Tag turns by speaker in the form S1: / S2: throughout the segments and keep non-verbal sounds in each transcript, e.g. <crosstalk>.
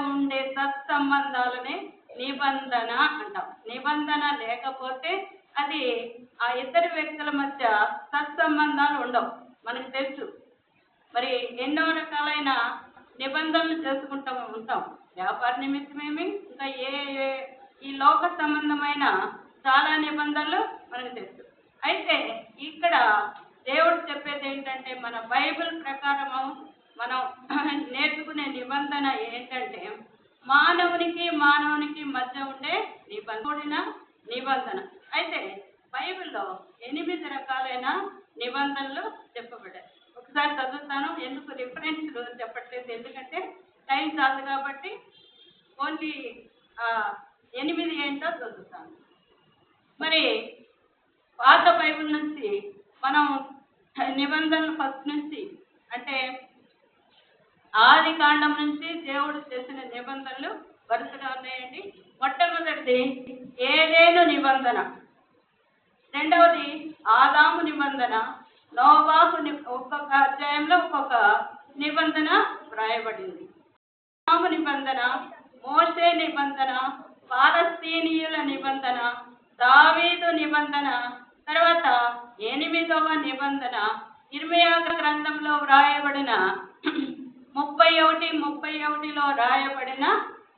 S1: ఉండే సత్సంబంధాలనే నిబంధన అంటాం. నిబంధన లేకపోతే అది ఆ ఇద్దరు వ్యక్తుల మధ్య సత్సంబంధాలు ఉండవు. మనకు తెలుసు. మరి ఎన్నో రకాలైన నిబంధనలు చేసుకుంటూ ఉంటాం. వ్యాపార నిమిత్తమేమి ఇంకా ఏ ఏ- ఈ లోక సంబంధమైన చాలా నిబంధనలు మనకు తెలుసు. అయితే ఇక్కడ దేవుడు చెప్పేది ఏంటంటే మన బైబిల్ ప్రకారము మనం <clears throat> నేర్చుకునే నిబంధన ఏంటంటే మానవునికి మానవునికి మధ్య ఉండే నిబంధన. నిబంధన. అయితే బైబిల్లో ఎనిమిది రకాలైన నిబంధనలు చెప్పబడ్డాయి. ఒకసారి చదువుతాను. ఎందుకు రిఫరెన్స్ చెప్పట్లేదు? ఎందుకంటే టైం చాలు కాబట్టి ఓన్లీ ఎనిమిది ఏంటో చదువుతాను. మరి పాత బైబిల్ నుంచి మనం నిబంధనలు ఫస్ట్ నుంచి అంటే ఆది కాండం నుంచి దేవుడు చేసిన నిబంధనలు వరుసగా ఉన్నాయండి. మొట్టమొదటిది ఏదేను నిబంధన. రెండవది ఆదాము నిబంధన. నోవాహు ఒక్కొక్క అధ్యాయంలో ఒక్కొక్క నిబంధన వ్రాయబడింది. ఆదాము నిబంధన మోసే నిబంధన పాలస్తీనీయుల నిబంధన దావీదు నిబంధన తర్వాత ఎనిమిదవ నిబంధన. ఇర్మియా గ్రంథంలో వ్రాయబడిన ముప్పై ఒకటి ముప్పై ఒకటిలో రాయబడిన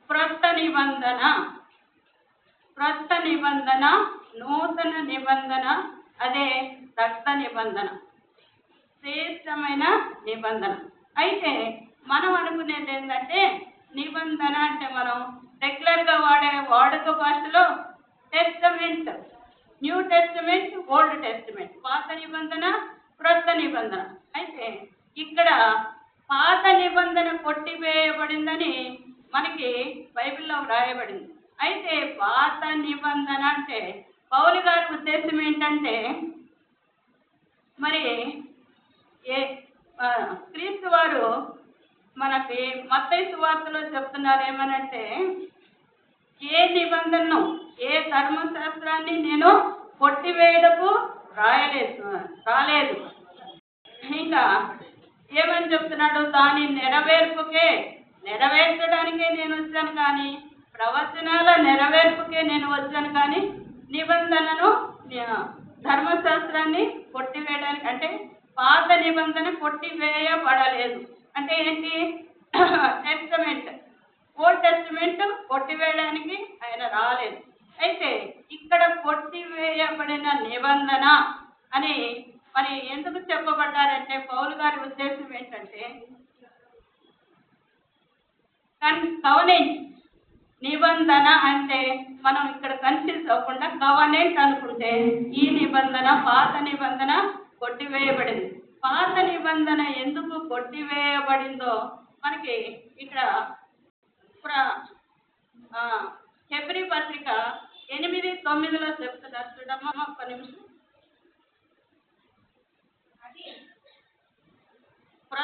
S1: క్రొత్త నిబంధన. క్రొత్త నిబంధన నూతన నిబంధన అదే రక్త నిబంధన. శ్రేష్టమైన నిబంధన. అయితే మనం అనుకునేది ఏంటంటే నిబంధన అంటే మనం రెగ్యులర్గా వాడే వాడుక భాషలో testament. New testament old testament. పాత నిబంధన క్రొత్త నిబంధన. అయితే ఇక్కడ పాత నిబంధన కొట్టివేయబడిందని మనకి బైబిల్లో వ్రాయబడింది. అయితే పాత నిబంధన అంటే పౌలు గారి ఉద్దేశం ఏంటంటే మరి ఏ క్రీస్తు వారు మనకి మత్తయి సువార్తలో చెప్తున్నారు ఏమనంటే ఏ నిబంధనను ఏ ధర్మశాస్త్రాన్ని నేను కొట్టివేయడకు రాయలేదు రాలేదు. ఇంకా ఏమని చెప్తున్నాడు దాని నెరవేర్పుకే నెరవేర్చడానికే నేను వచ్చాను కానీ ప్రవచనాల నెరవేర్పుకే నేను వచ్చాను కానీ నిబంధనను ధర్మశాస్త్రాన్ని కొట్టివేయడానికి అంటే పాత నిబంధన కొట్టివేయబడలేదు. అంటే ఏంటి? <clears throat> టెస్టమెంట్ ఓల్డ్ టెస్టమెంట్ కొట్టివేయడానికి ఆయన రాలేదు. అయితే ఇక్కడ కొట్టివేయబడిన నిబంధన అని మరి ఎందుకు చెప్పబడ్డారంటే పౌలు గారి ఉద్దేశం ఏంటంటే కవనెంట్ నిబంధన అంటే మనం ఇక్కడ కన్ఫ్యూజ్ అవ్వకుండా కవనెంట్ అనుకుంటే ఈ నిబంధన పాత నిబంధన కొట్టివేయబడింది. పాత నిబంధన ఎందుకు కొట్టివేయబడిందో మనకి ఇక్కడ హెబ్రి పత్రిక ఎనిమిది తొమ్మిదిలో చెప్తున్నారు. చూడమ్మా ఒక్క నిమిషం.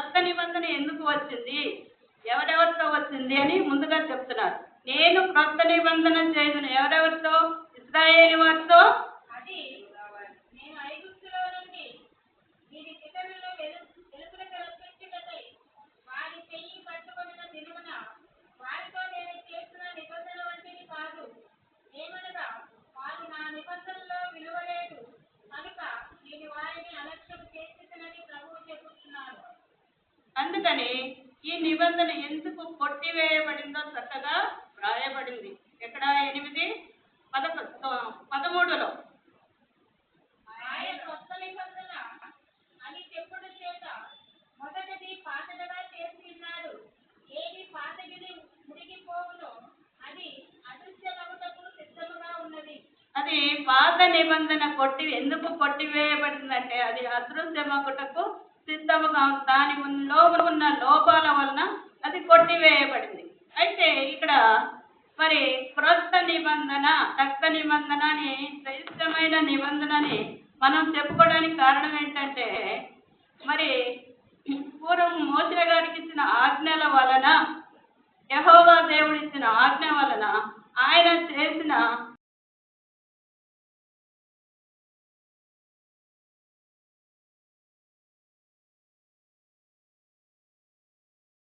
S1: కొత్త నిబంధన ఎందుకు వచ్చింది? ఎవరెవరితో వచ్చింది అని ముందుగా చెప్తున్నారు. నేను క్రొత్త నిబంధన చేయను ఎవరెవరితో? అందుకని ఈ నిబంధన ఎందుకు కొట్టివేయబడిందో చక్కగా వ్రాయబడింది. ఎక్కడ? ఎనిమిది? పదకొ పదమూడులో.
S2: ఆయన కొత్త నిబంధన అని చెప్పుడు చేత మొదటిది పాతగా చేసి ఉన్నాడు ఏది పాతగిది మురిగిపోవునో అది అదృశ్యమగుటకు సిద్ధముగా ఉన్నది.
S1: అది పాత నిబంధన కొట్టి ఎందుకు కొట్టివేయబడిందంటే అది అదృశ్యమగుటకు సిద్ధముగా దాని లో ఉన్న లోపాల వలన అది కొట్టివేయబడింది. అయితే ఇక్కడ మరి క్రొత్త నిబంధన రక్త నిబంధన అని శ్రేష్టమైన నిబంధనని మనం చెప్పుకోవడానికి కారణం ఏంటంటే మరి పూర్వం మోసే గారికి ఇచ్చిన ఆజ్ఞల వలన యహోవా దేవుడు ఇచ్చిన ఆజ్ఞ వలన ఆయన చేసిన